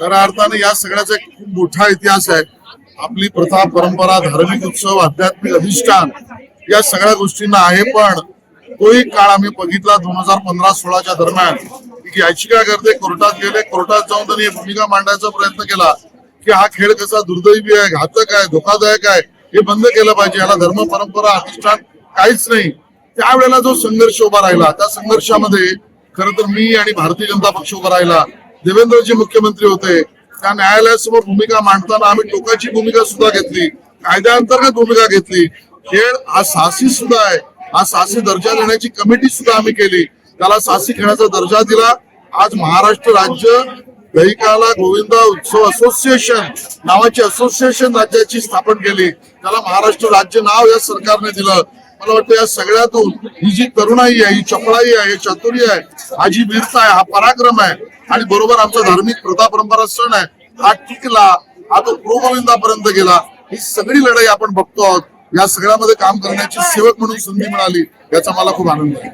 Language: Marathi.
खऱ्या अर्थाने या सगळ्याचा एक खूप मोठा इतिहास आहे. आपली प्रथा परंपरा धार्मिक उत्सव आध्यात्मिक अधिष्ठान या सगळ्या गोष्टींना आहे पण तोही काळ आम्ही बघितला दोन हजार पंधरा सोळाच्या दरम्यान. याचिका करते कोर्टात गेले कोर्टात जाऊन त्यांनी भूमिका मांडायचा प्रयत्न केला की हा खेळ कसा दुर्दैवी आहे घातक आहे धोकादायक आहे हे बंद केलं पाहिजे. याला धर्म परंपरा अधिष्ठान काहीच नाही. त्यावेळेला जो संघर्ष उभा राहिला त्या संघर्षामध्ये खर तर मी आणि भारतीय जनता पक्ष उभा राहिला. देवेंद्रजी मुख्यमंत्री होते. त्या न्यायालयासमोर भूमिका मांडताना आम्ही टोकाची भूमिका सुद्धा घेतली. कायद्याअंतर्गत भूमिका घेतली. खेळ हा साहसी सुद्धा आहे. हा साहसी दर्जा देण्याची कमिटी सुद्धा आम्ही केली. त्याला साहसी खेळाचा दर्जा दिला. आज महाराष्ट्र राज्य दहिकाला गोविंदा उत्सव असोसिएशन नावाची असोसिएशन राज्याची स्थापन केली. त्याला महाराष्ट्र राज्य नाव या सरकारने दिलं. मला वाटतं या सगळ्यातून ही जी तरुणाई आहे ही चपळाई आहे ही चातुर्य आहे हा जी वीरता आहे हा पराक्रम आहे आणि बरोबर आमचा धार्मिक प्रथा परंपरा सण आहे हा टिकला हा तो गोविंदापर्यंत गेला ही सगळी लढाई आपण बघतो आहोत. या सगळ्यामध्ये काम करण्याची सेवक म्हणून संधी मिळाली याचा मला खूप आनंद आहे.